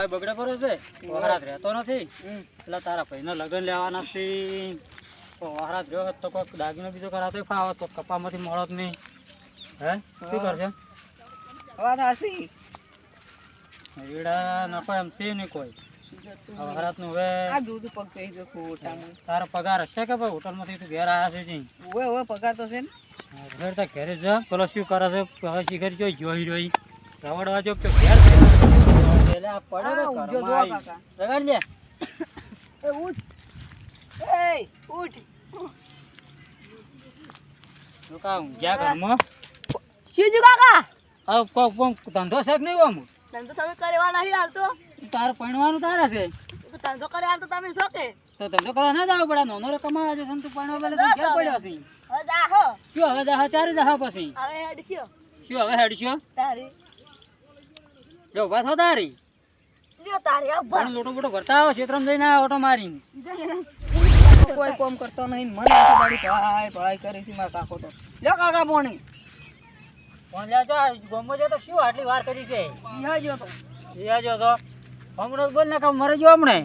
ભાઈ બગડે પડ્યો છે વહરાત રહેતો નથી. એટલે તારા ભાઈના લગ્ન લેવાના છે. વહરાત ગયો હોત તો કોઈક દાગીનો બીજો કરાતો ફાવત તો કપામાંથી મળત નહીં. હે? શું કરશે વાત હાસી એડા એમ છે નહીં કોઈ. વહરાતનું હવે આ દૂધ પગ થઈ ગયો ખોટામાં તારો પગાર હશે કે ભાઈ? હોટલમાંથી તું ઘેર આવ્યા છે જી ઓવે ઓવે પગાર તો છે ને. ઘેર તો ઘેરે જા પેલો શું કરે છે? હવે શિખર જોઈ જોઈ જોઈ. રવડવા જો કે ઘેર છે એટલે પડે તો ઉજો જો કાકા. આવી. રગાડ લે એ ઉઠ. એ ઉઠ. તું કા ઊંઘ્યા ઘરમાં? શિવજી કાકા? આ કોક કોક ધંધો છે કે નહીં આમ? ધંધો તમે કરવા નહીં હાલતો તાર પણવાનું તારા છે? ધંધો કરે હાલ તો તમે શોકે તો ધંધો કરવા ના જાવ પડે? નોનો રકમ કમાવા છે તું પૈણવા પેલા તું ઘેર પડ્યો છે? હવે જાહો શું હવે જાહો ચારે જાહો પછી? હવે હેડશો. શું હવે હેડશો? તારી. જો બસ હો તારી. લ્યો તારી આ પણ લોટો બોટો ભરતા આવો ક્ષેત્રમાં જઈને ઓટો મારીને. કોઈ કોમ કરતો નહીં મને આખી દાડી ભળાઈ ભળાઈ કરી છે મારા કાકો તો. લ્યો કાકા પોણી. ફોન લે જો ગમો જો તો શું આટલી વાર કરી છે? ઈયા જો તો. યા જો તો. હમણાં બોલ ને કે મરે જો હમણે.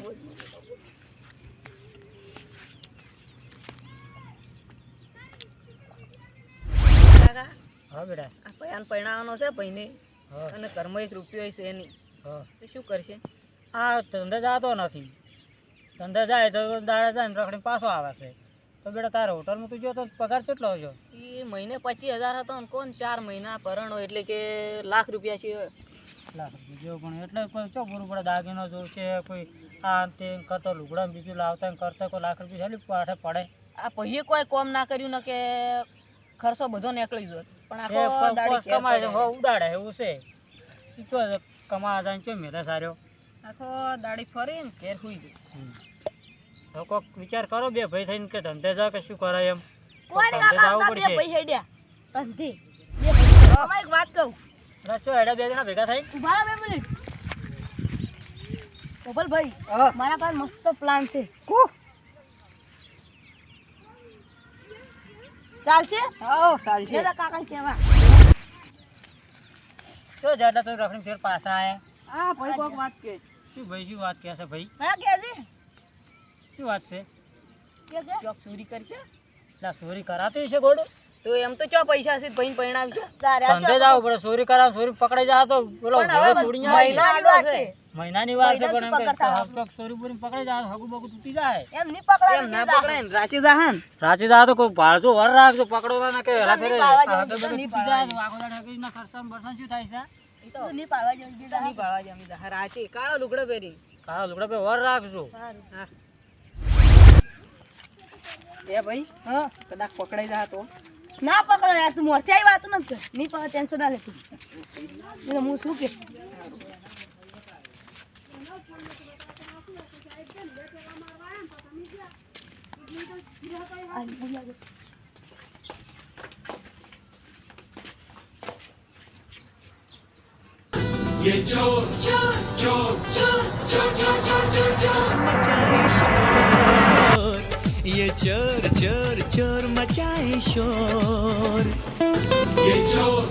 કાકા હા બેટા. આ પૈયાને પરણાવવાનો છે પૈને અને કર્મ એક રૂપિયો છે નહીં હા તો શું કરશે? આ ધંધે જાતો નથી. ધંધે જાય તો દાડે જાય ને રખડીને પાછો આવે છે. તો બેટા તારે હોટલમાં તું જો તો પગાર કેટલો છો એ મહિને પચીસ હજાર હતો ને કોણ ચાર મહિના પરણો એટલે કે લાખ રૂપિયા છે. લાખ રૂપિયા જેવું પણ એટલે કોઈ ચો પૂરું પડે દાગીનો જોર છે કોઈ આ તે કરતો લુગડા બીજું લાવતા કરતા કોઈ લાખ રૂપિયા છે પાઠે પડે. આ પહીએ કોઈ કોમ ના કર્યું ને કે ખર્ચો બધો નીકળી ગયો. પણ આખો દાડી કમાય ઉડાડે એવું છે. જાય ને ચો મેલે સાર્યો. આખો દાડી ફરી ને ઘેર હુઈ ગઈ. તો કોક વિચાર કરો બે ભાઈ થઈને કે ધંધે જા કે શું કરાય એમ. કોણ આવતા બે. ભાઈ હેડ્યા. ધંધે. ભાઈ એક વાત કહું. ચો હેડા બે જણા ભેગા થઈ ઊભા બે મિનિટ. કોબલ ભાઈ મારા પાસે મસ્ત પ્લાન છે. કો? ચાલશે? હા ચાલશે. કાકા કેવા ચો જાડા તો રખડી ફેર પાછા આયા. આ ભાઈ કોક વાત કે. શું ભાઈ શું વાત કહે છે ભાઈ? હા કે છે શું વાત છે? કે છે ચોક ચોરી કરશે? એટલે ચોરી કરાતી છે ગોડ. તો એમ તો ચો પૈસા છે ભાઈ પરણાવશે તારે આ ધંધે જાવ પડે ચોરી કરાવ ચોરી પકડાઈ જા તો બોલો તોડીને આવે. છે. મહિનાની વાર છે પણ એમ કે પકડતા ચોક ચોરી જાય હગુ બગુ તૂટી જાય. એમ નહીં પકડાય એમ ના પકડે ને રાચી જાહન રાચી જા તો કોઈ ભાળજો વર રાખજો પકડો ના કે હેલા ફેરે. જવું, બધું નહીં તૂટી જાય આખો દાડો હગીના ખર્ચામાં બરસાં શું થાય છે? ઈ તો નહીં પાળવા જવું દીધા નહીં પાળવા જમી દીધા રાચી કાળો લુગડો પહેરી. કાળો લુગડો પે વર રાખજો. હા. એ ભાઈ હા કદાચ પકડાઈ જા તો. ના પકડો યાર તું મોરથી આવી વાત નથી. નહીં પકડે ટેન્શન ના લેતું એટલે હું શું કે? ये चोर चोर चोर मचाए शोर ये चोर चोर चोर चोर चोर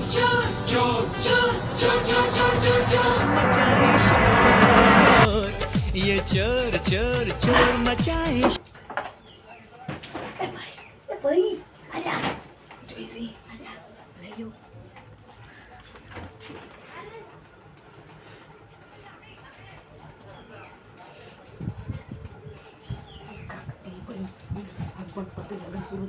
चोर चोर चोर चोर मचाए शोर। ये चोर चोर चोर मचाए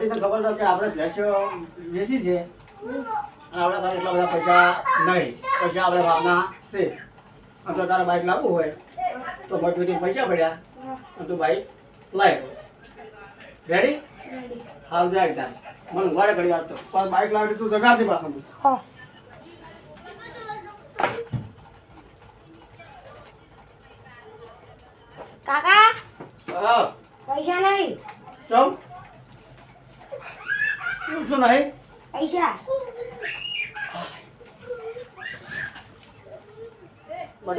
બટી તને ખબર તો કે આપણે ભેંસો વેચી છે. અને આપણે તારે એટલા બધા પૈસા નહીં. પૈસા આપણે ભાવના છે. અને તો તારે બાઇક લાવવું હોય તો મજૂરી પૈસા પડ્યા. અને તું બાઇક લાવી રેડી હાલ જાય તારે. મને ઉઘાડે ઘડી વાત પાછું બાઇક લાવી તું જગાડતી પાછું. કાકા? પૈસા નહીં. ચમ? શું શું નહીં? પૈસા.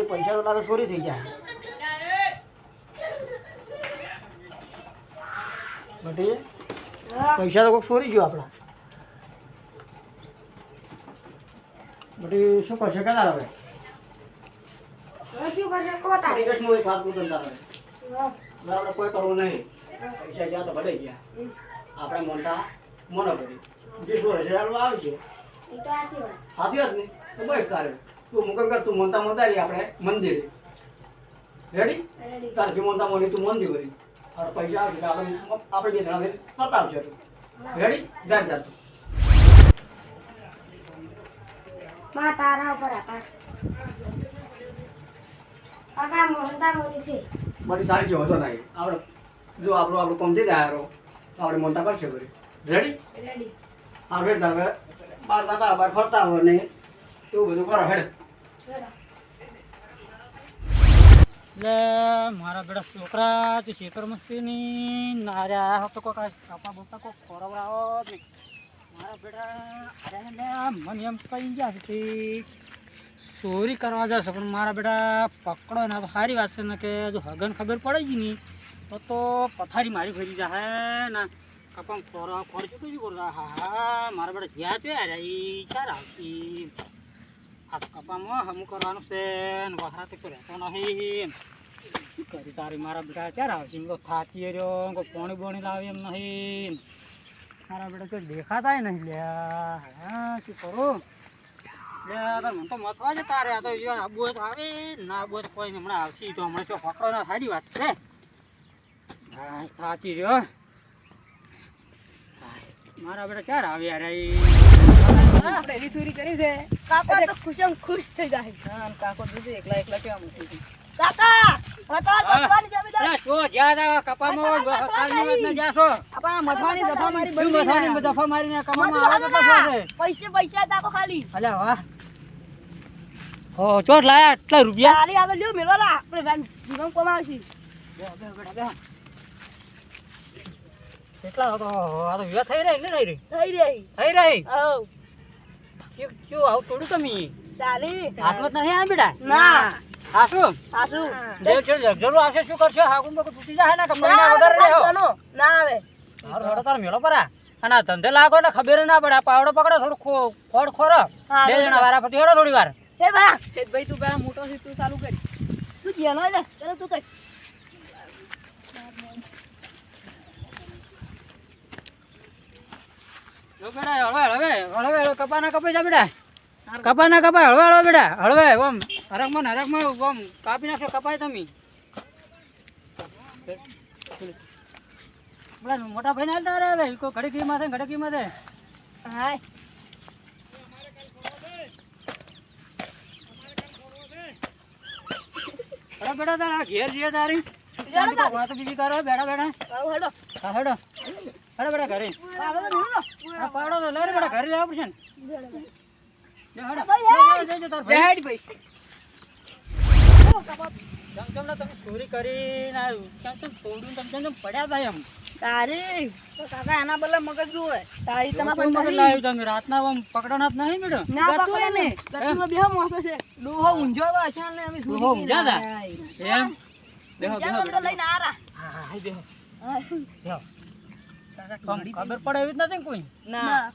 પૈસા તો તારે ચોરી થઈ જાય. બધી પૈસા તો કોઈક ચોરી ગયો આપણા. બટી શું કરશે કે તારે હવે? શું કરશે? કો તારે. એક વાત પૂછો તારે હવે કોઈ કરવું નહીં. પૈસા ગયા તો ભલે ગયા. આપણે મોટા મોનો કરી જે શું હજાર આવશે સાચી વાત ને? તો બસ તારે. તું મુકમ કર તું મોનતા મોનતા રહી આપણે મંદિરે. રેડી તારથી મોનતા મોની તું મંદિર કરી અને પૈસા આવશે આપણે આપણે બે જણા થઈને ફરતા આવશે તું. રેડી જાય જાય તું માં તારા ઉપર આકાર કાકા મોહનતા મોની છે. બધી સારી છે વધો નહીં. આપણે જો આપણું આપણું કોમ થઈ જાય આપણે મોનતા કરશે કરી રેડી રેડી રેડ તારે બાર દાદા બાર ફરતા હોય ને એવું બધું કરો હેડ. એટલે મારા બેડા છોકરા તે શેતર મસ્તીની નાર્યા હતો કોક કાપા બોપા કોક ખોરવડાવો જ નહીં. મારા બેટા અરે મને એમ કહી ગયા છે કે ચોરી કરવા જશે પણ મારા બેટા પકડો ને તો સારી વાત છે ને કે જો હગન ખબર પડે છે ને તો તો પથારી મારી ફરી જાય ને. કપામ ખોરા ખોર ચૂકી જ કરતા હા હા મારા બેટા જ્યાં તો યાર એ ચાર આવશે. આ તો કપામાં હમું કરવાનું છે, ને વખરા તો રહેતો નહીં. શું કરી તારી મારા બેટા? ક્યારે આવશે, એમ તો થાકી રહ્યો કોઈ પોણી બોણી લાવે એમ નહીં. મારા બેટા કોઈ દેખાતાય નહીં લ્યા. હા, શું કરું? મને તો મતવા છે તારે, આ તો આબુ આવે, ના આબુ કોઈ હમણાં આવશે, તો હમણાં તો ફકરો ના સારી વાત છે. થાકી રહ્યો. મારા બેટા ક્યારે આવ્યા રે? આપણે એવી ચોરી કરી છે. કાકા તો ખુશમ ખુશ થઈ જાય. હા કાકો જોશે એકલા એકલા કેવા મૂકી છે. કાકા ચોટ લાયા એટલા રૂપિયા તારી આગળ લ્યો મેળવા લા આપણે વેન જીવન કમાવશી બેહો, બેહો, બેટા, બેહો. કેટલા તો આ તો વિવાહ થઈ રહી ને થઈ રહી થઈ રહી થઈ રહી હવ શું શું આવું તોડું તમે? ચાલી. હાથમાં નથી આ બેટા? ના. શું આસુ દેવ છે જરૂર આવશે શું કરશો? હાકું તો તૂટી જાય ને ના કમાઈને આવે વગર રહ્યો. ના આવે. હારું હારું તારો મેળો પરા. અને ધંધે લાગો ને ખબર ના પડે. પાવડો પકડો થોડું ખોડ ખોરો. બે જણા વારા ફરતી હેડો થોડી વાર હે ભાઈ તું પેલા મોટો તું ચાલુ કરી. તું જેનો લે. તું કઈ. જો બેટા હળવે હળવે હળવે હળવે કપા ના કપાઈ જા બેટા. કપા ના કપાય હળવે હળવે બેટા હળવે ઓમ હરકમાં હરકમાં ઓમ કાપી નાખો કપાય તમે. પેલા મોટા ભાઈ ને હાલતા રે હવે કોઈ ઘડી કી માથે ઘડી કી માથે હાય. અરે બેટા તારા ઘેર જીએ તારી. વાત બીજી કરો બેડા બેડા હેડો હા હેડો. હેડો બેટા ઘરે. પાડો તો જવા પડશે ને. હેડો. તાર ભાઈ. ભાઈ. ને તમે ચોરી કરીને આ કેમ કેમ છોડ્યું તમે જેમ જેમ પડ્યા હતા એમ. તારી. તો કાકા એના બદલે મગજ જુએ. તારી કોઈ તમારા મગજ લાવ્યું તમે? રાતના આમ પકડવાના જ નહીં ના પકડે. ને બેહો મોસો છે. ડોહો તો ને અમે એમ. લઈને આરા. હા હા હા, બેહો. કાકા ખબર પડે એવી જ નથી ને કોઈ? ના.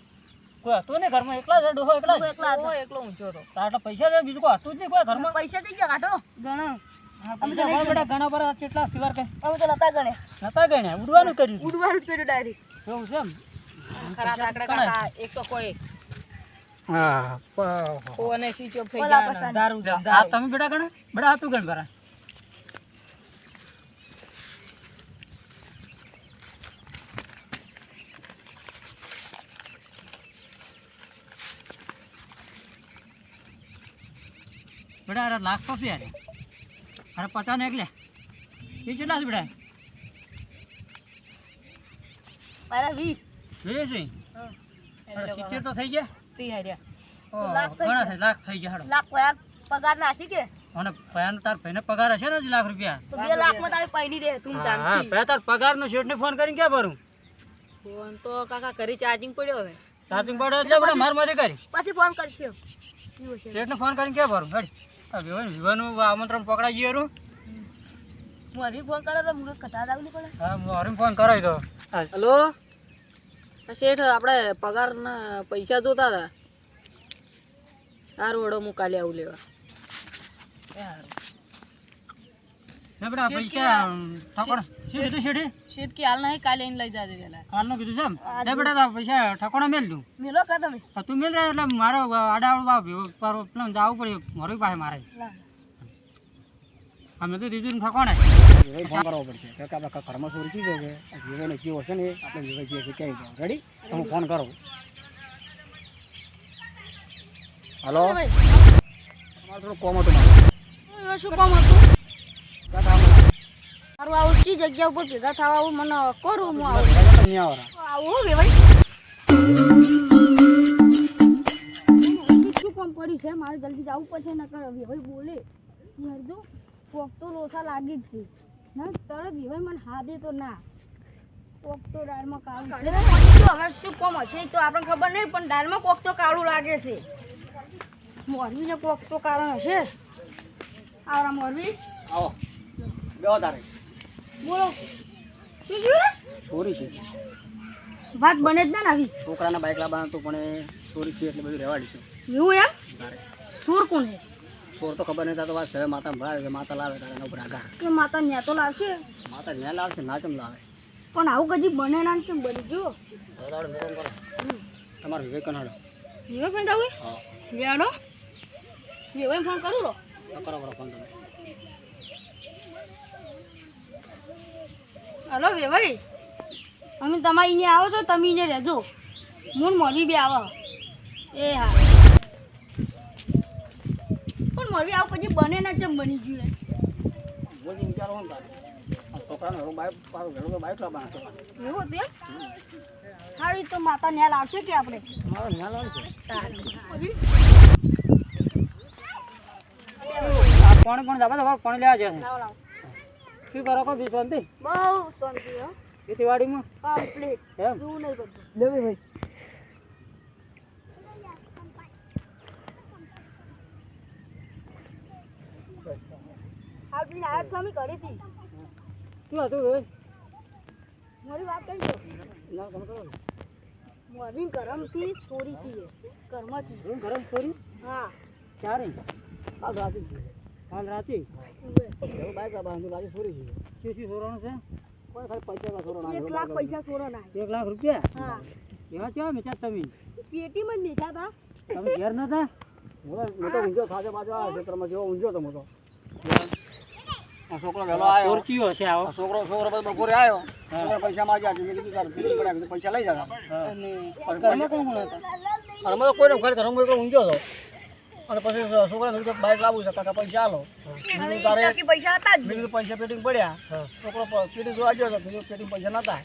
કોઈ હતું ને ઘરમાં? એકલા જ ડોહો એકલા એકલા ડોહો એકલો ઊંચો હતો. તાર તો પૈસા દે બીજું કોઈ હતું જ નહીં કોઈ ઘરમાં? પૈસા દઈ ગયા કાઢો. ઘણો હા, પૈસા બેટા ઘણા બધા કેટલા સિવાર કે અમે તો નતા ગણે નતા ગણ્યા ઉડવાનું કર્યું ઉડવાનું કર્યું ડાયરેક્ટ. એવું છે એમ? ખરા તાકડે કાકા એક તો કોઈ. હા. ઓ અને સ્વિચ ઓફ થઈ ગયા દારૂ દારૂ. તમે બેટા ગણે? બેટા હતું ગણ બરા બેટા અરે લાખ કોફી અરે અરે પચાસ ને એકલે એ કેટલા છે બેટા? મારા વી. એ સિત્તેર તો થઈ ગયા? તી હાર્યા લાખ ઘણા થઈ લાખ થઈ ગયા લાખ યાર પગાર નાખી કે? અને ભાઈનો તાર ભાઈને પગાર હશે ને લાખ રૂપિયા? તો બે લાખમાં તારે પૈણી દે તું તાર હા તાર પગારનો શેઠને ફોન કરીને ક્યાં ભરું? ફોન તો કાકા કરી ચાર્જિંગ પડ્યો છે. ચાર્જિંગ પડ્યો એટલે મારમાંથી કરી. પછી ફોન કરશે એવું ને ફોન કરીને ક્યાં ભરું? હેડ. આ વિવાહ આમંત્રણ પકડાઈ ગયું હરી ફોન કરે તો પડે. હા હું ફોન કરો દો હા. શેઠ આપણે પગારના પૈસા જોતા હતા. સારું રોડો હું કાલે આવું લેવા. ને પૈસા ઠકોણ શું કીધું શેઠે? શેઠ કે હાલ નહીં કાલે લઈ જાજે વહેલા કાલનું કીધું છે એમ? પૈસા ઠકોણા મેલ દઉં. મેલો કા તમે? તું મેલ એટલે મારો આડા પેલું જવું પડે મારું પાસે મારે. અમે તો દીધું ઠકોણે ફોન કરવો પડશે. કે આપણે ઘરમાં ચોરી ચીજો છે. વિવેકને જીવો છે ને આપણે જે છે ક્યાંય રેડી હું ફોન કરું. હલો ભાઈ તમારે થોડું કોમ હતું શું કામ હતું? મારું આવું ચી જગ્યા ઉપર ભેગા થવા આવું મને કરું હું આવું. આવું હો ભાઈ શું કામ પડ્યું છે? મારે જલ્દી જવું પડશે નકર ભાઈ બોલે. હરજો કોક તો લોસા લાગી જ છે. ના તરત વિભાઈ મને હા દે તો ના. કોક તો દાળમાં કાળું હવે શું કોમ હશે? એ તો આપણને ખબર નહીં પણ દાળમાં કોક તો કાળું લાગે છે. મોરબીને કોક તો કારણ હશે. આવરા મોરબી. આવો. બેહો તારે. બોલો. શું ચોરી છે. વાત બને જ ના આવી. છોકરાના બાઇક લાવવાનું હતું પણ ચોરી છે એટલે બધું રહેવા દીધું એવું એમ? ચોર કોણ છે? ચોર તો ખબર નહીં તો વાત છે. માતા ભરાવે છે માતા લાવે તારે એના ઉપર આઘા કે માતા ન્યા તો લાવશે. માતા ન્યા લાવશે ના કેમ લાવે? પણ આવું કદી બને ના કેમ બની? જો. તમારો વિવેક કનાડો વિવેક ભાઈ દાવું હા. લેડો વિવેક ફોન કરું રો. કરો કરો ફોન તમે. હલો વેભાઈ અમે તમારે અહીંયા આવો છો તમે અહીંયા રહેજો. મૂળ મોરવી બી આવો. એ હા. પણ મોરવી આવું પછી બને ના જેમ બની ગયું? બોલી વિચારો આ છોકરાનો હવે બાઇક પાછું ઘણું તો લાવવાના છે. એવું હતું એમ? સારું તો માતા ન્યા આવશે કે આપણે? મારો ન્યા લાવશે મોરવી? આ પાણી પણ જવા દો પાણી લેવા જશે? લાવો. શું કરો કો બી શાંતિ. બહુ શાંતિ હો. ખેતીવાડીમાં? કમ્પ્લીટ. એમ? શું નહીં બધું લેવી ભાઈ. આ બી આ તમે કરી હતી. શું હતું ભાઈ મારી વાત કરી દો. ના તમે કરો? મોરવી ગરમથી ચોરી ગરમ છોરી હા. ક્યારે? રાતે કાલ રાતે. એવું બાઇક લાવવાનું લાગે ચોરી છે. શું શું સોરાનું છે? કોઈ ખાલી પૈસા ચોરો એક લાખ પૈસા ચોરો ના એક લાખ રૂપિયા? હા. એવા કેવા મેચા તમે? પેટીમાં જ મેચા હતા તમે ઘેર નતા હું તો ઊંઝો ખાસે બાજો આ ક્ષેત્રમાં જેવો ઊંઝો તો મોટો. આ છોકરો વેલો આવ્યો. ચોરચીઓ હશે આવો. છોકરો છોકરો બધો બપોરે આવ્યો. છોકરા પૈસા માંગ્યા છે કીધું કીધું પૈસા લઈ જતા. ઘરમાં કોણ કોણ હતા? અને મેં કોઈને ઘરે ઘરમાં ઊંઝો હતો. અને પછી છોકરાને કીધું બાઇક લાવવું છે. કાકા પૈસા આલો તારે પૈસા હતા જ પૈસા પેટીંગ પડ્યા. છોકરો પેટીંગ જોવા ગયો તો કીધું પેટીંગ પૈસા નતા.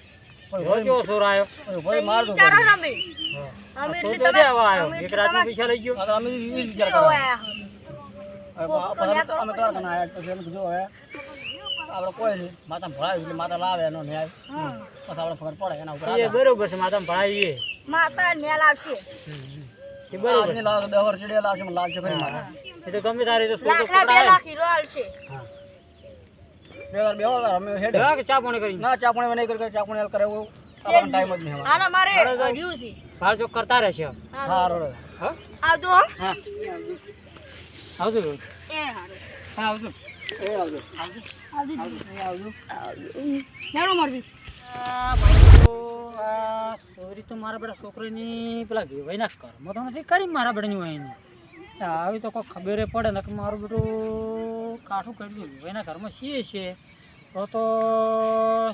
આપણે કોઈ નહીં. માતા ભણાવી એટલે માતા લાવે એનો ન્યાય. હા. પછી આપણે ખબર પડે એના ઉપર બરોબર છે માતા ભણાવીએ. માતા ન્યાય લાવશે. આજની તો દસ વર્ષ ચડીએ લાવશે મને લાવશે ખરી માતા એ તો ગમે તારે તો સોર તો લાખ ના બે પકડાય લાખ હીરો હાલશે બે વાર બે વાર અમે હેડે. હા કે ચા પાણી કરી ના ચા પાણી નહીં કરી ચા પાણી કરે એવું ટાઈમ જ. નહીં. મારે બરાબર. છે. ભાર ચોક કરતા રહેશે હા, હા હા? આવજો હા. આવજો એ હા આવજો. એ આવજો. આવજો. લેવડો મોરબી આ મારું આ સોરી તો મારા બેટા છોકરીની પેલા વેવાઈના કર્મ તો નથી કરી મારા બેટાની વહીની આવી તો કોઈ ખબર પડે ને મારું બેટું કાઠું કરી દઉં વેવાઈના ઘરમાં છીએ છે. તો તો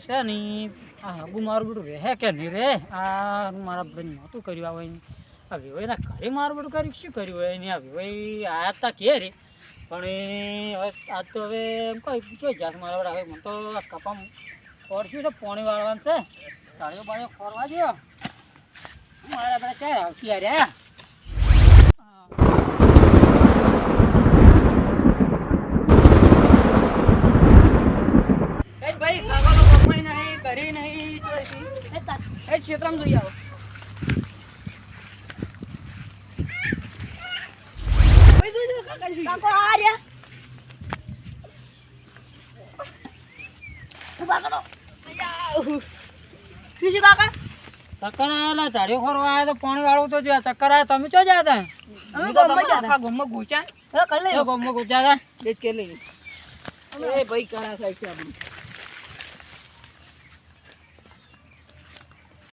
છે નહીં આ હગું મારું બેટું રહે કે નહીં રહે? આ મારા બેન નહોતું કર્યું આ વહીની આ વેવાઈના ઘરે મારું બેટું કર્યું શું કર્યું હોય એની આ વેવાઈ આયા તા કે રે? પણ હવે, આજ તો હવે એમ કહી જાત મારા બેટા, હવે મને તો કપામ ખોરશું તો પાણી વાળવાનું છે. તાળીઓ બાળીઓ ખોરવા દો મારા બધા ક્યારે આવશે યાર હા? ભાઈ ખાવાનો કમાઈ નહીં કરી નહીં એ ક્ષેત્રમાં જોઈ આવો. કાકો આ રહ્યા. બીજું કાકા? ચક્કર આયેલા ધાડીઓ ખોરવા આયા તો પાણી વાળું તો જ્યાં ચક્કર આવ્યા તમે ચો જ્યાં હતા? અમે તો તમારા આખા ગામમાં ગોચા ગમો ગુજ્યા હતા? દેખ કે લઈ એ ભાઈ કરા થાય છે આપણું.